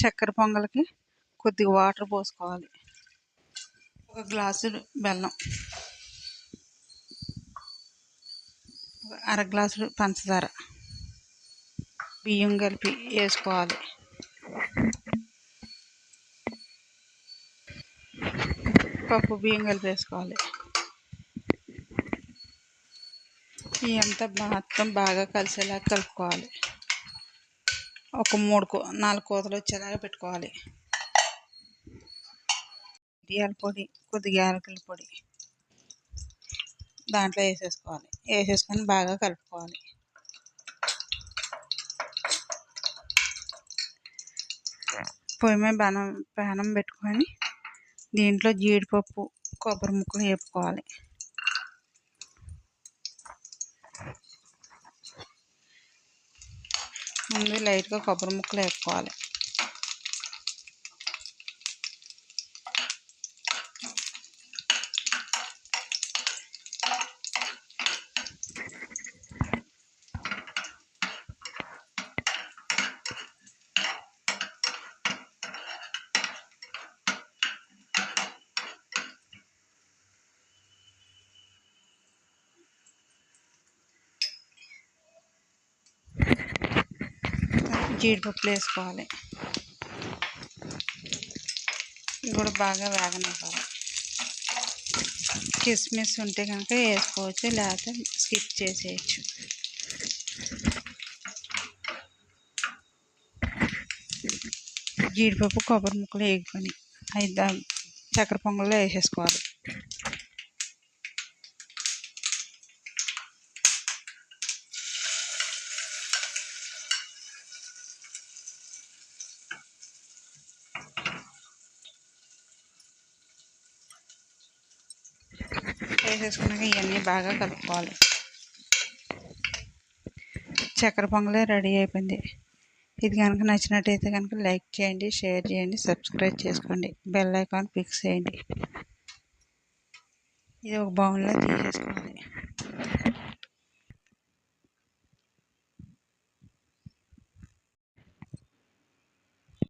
చక్కెర పొంగల్కి కొద్దిగా వాటర్ పోసుకోవాలి. ఒక గ్లాసు బెల్లం. అర గ్లాసు పంచదార. బియ్యం కలిపి వేసుకోవాలి. పప్పు బియ్యం కలిపి వేసుకోవాలి. ఇవంతా మొత్తం బాగా కలిసేలా కలుపుకోవాలి. ఒక మూడు కో నాలుగు కోతలు వచ్చేలాగా పెట్టుకోవాలి. మిరియాల పొడి కొద్దిగా యాలకుల పొడి దాంట్లో వేసేసుకోవాలి. వేసేసుకొని బాగా కలుపుకోవాలి. పొయ్యి మీద బాణం పానం పెట్టుకొని దీంట్లో జీడిపప్పు కొబ్బరి ముక్కలు వేపుకోవాలి. ముందు లైట్గా కొబ్బరి ముక్కలు వేసుకోవాలి. జీడిపప్పులు వేసుకోవాలి ఇవి కూడా బాగా వేగనివ్వాలి. కిస్మిస్ ఉంటే కనుక వేసుకోవచ్చు లేకపోతే స్కిప్ చేసేయచ్చు. జీడిపప్పు కొబ్బరి ముక్కలు వేగుకొని ఐదు చక్కెర పొంగల్లో వేసేసుకోవాలి. వేసేసుకున్నాక ఇవన్నీ బాగా కలుపుకోవాలి. చక్కెర పొంగలే రెడీ అయిపోయింది. ఇది కనుక నచ్చినట్టయితే కనుక లైక్ చేయండి షేర్ చేయండి సబ్స్క్రైబ్ చేసుకోండి. బెల్ ఐకాన్ ఫిక్స్ చేయండి. ఇది ఒక బౌన్లో తీసేసుకోవాలి.